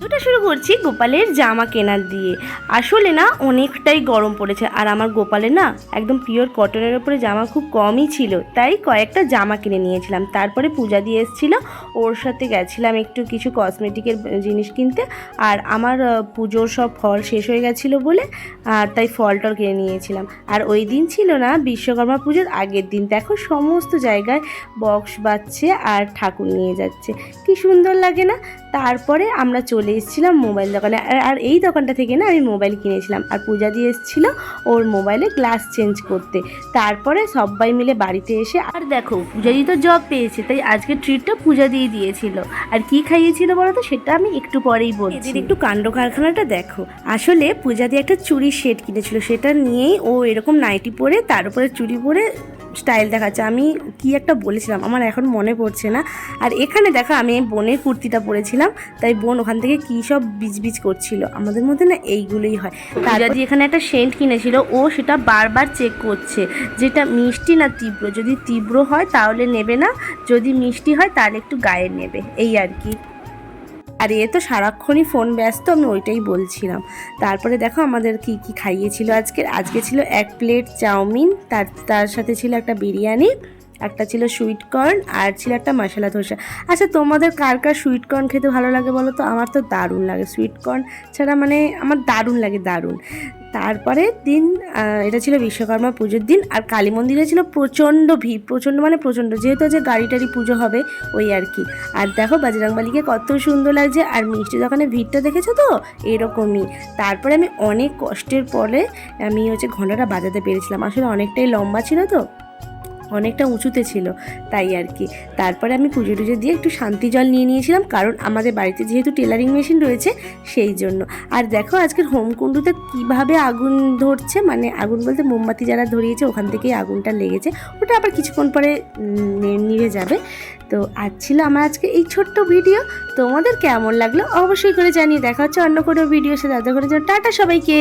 ওটা শুরু করছি গোপালের জামা কেনার দিয়ে। আসলে না, অনেকটাই গরম পড়েছে। আর আমার গোপালের না একদম পিওর কটনের ওপরে জামা খুব কমই ছিল। তাই কয়েকটা জামা কিনে নিয়েছিলাম। তারপরে পূজা দিয়ে এসেছিল। ওর সাথে গেছিলাম একটু কিছু কসমেটিকের জিনিস কিনতে। আর আমার পুজোর সব ফল শেষ হয়ে গেছিল বলে আর তাই ফল টল কিনে নিয়েছিলাম। আর ওই দিন ছিল না, বিশ্বকর্মা পুজোর আগের দিন। দেখো, সমস্ত জায়গায় বক্স বাজছে আর ঠাকুর নিয়ে যাচ্ছে। সুন্দর লাগে না। তারপরে আমরা চলে এসেছিলাম মোবাইল দোকানে। আর এই দোকানটা থেকে না আমি মোবাইল কিনেছিলাম। আর পূজা দিয়ে এসেছিল ওর মোবাইলে গ্লাস চেঞ্জ করতে। তারপরে সবাই মিলে বাড়িতে এসে আর দেখো, পূজা দি তো জব পেয়েছে, তাই আজকে ট্রিটটা পূজা দিয়ে দিয়েছিল। আর কি খাইয়েছিল বলো তো, সেটা আমি একটু পরেই বলছি। একটু কাণ্ড কারখানাটা দেখো। আসলে পূজা দিয়ে একটা চুরির সেট কিনেছিল। সেটা নিয়েই ও এরকম নাইটি পরে, তার উপরে চুড়ি পরে স্টাইল দেখাচ্ছে। আমি কি একটা বলেছিলাম, আমার এখন মনে পড়ছে না। আর এখানে দেখো, আমি বোনের কুর্তিটা পরেছিলাম, তাই বোন ওখান থেকে কী সব বিজবিজ করছিল। আমাদের মধ্যে না এইগুলোই হয়। তার যদি এখানে একটা সেন্ট কিনেছিল, ও সেটা বারবার চেক করছে, যেটা মিষ্টি না তীব্র। যদি তীব্র হয় তাহলে নেবে না, যদি মিষ্টি হয় তাহলে একটু গায়ে নেবে, এই আর কি। আর এ তো সারাক্ষণই ফোন ব্যস্ত, আমি ওইটাই বলছিলাম। তারপরে দেখো আমাদের কি কি খাইয়েছিল আজকের? আজকে ছিল এক প্লেট চাউমিন, তার তার সাথে ছিল একটা বিরিয়ানি একটা ছিল সুইট কর্ন আর ছিল একটা মশলা ধোসা। আচ্ছা তোমাদের কার কার সুইট কর্ন খেতে ভালো লাগে বলো তো? আমার তো দারুণ লাগে। সুইট কর্ন ছাড়া মানে আমার দারুণ লাগে, দারুণ। তারপরে দিন এটা ছিল বিশ্বকর্মা পুজোর দিন আর কালী মন্দিরে ছিল প্রচণ্ড ভিড়। প্রচণ্ড মানে প্রচণ্ড, যেহেতু যে গাড়ি টাড়ি পুজো হবে ওই আর কি। আর দেখো বাজরাংবালিকে কত সুন্দর লাগছে আর মিষ্টি দোকানে ভিড়টা দেখেছ তো? এরকমই। তারপরে আমি অনেক কষ্টের পরে আমি হচ্ছে ঘন্টাটা বাজাতে পেরেছিলাম। আসলে অনেকটাই লম্বা ছিল তো। অনেকটা উঁচুতে ছিল, তাই আর কি। তারপরে আমি পুজো টুজো দিয়ে একটু শান্তি জল নিয়ে নিয়েছিলাম, কারণ আমাদের বাড়িতে যেহেতু টেলারিং মেশিন রয়েছে সেই জন্য। আর দেখো আজকের হোমকুণ্ডুতে কীভাবে আগুন ধরছে মানে আগুন বলতে মোমবাতি যারা ধরিয়েছে ওখান থেকেই আগুনটা লেগেছে, ওটা আবার কিছুক্ষণ পরে নিভে যাবে। তো আজ ছিল আমার আজকে এই ছোট্ট ভিডিও। তোমাদের কেমন লাগল অবশ্যই করে জানিয়ে দেখা হচ্ছে অন্য কোনো ভিডিও সাথে। এত করে টাটা সবাইকে।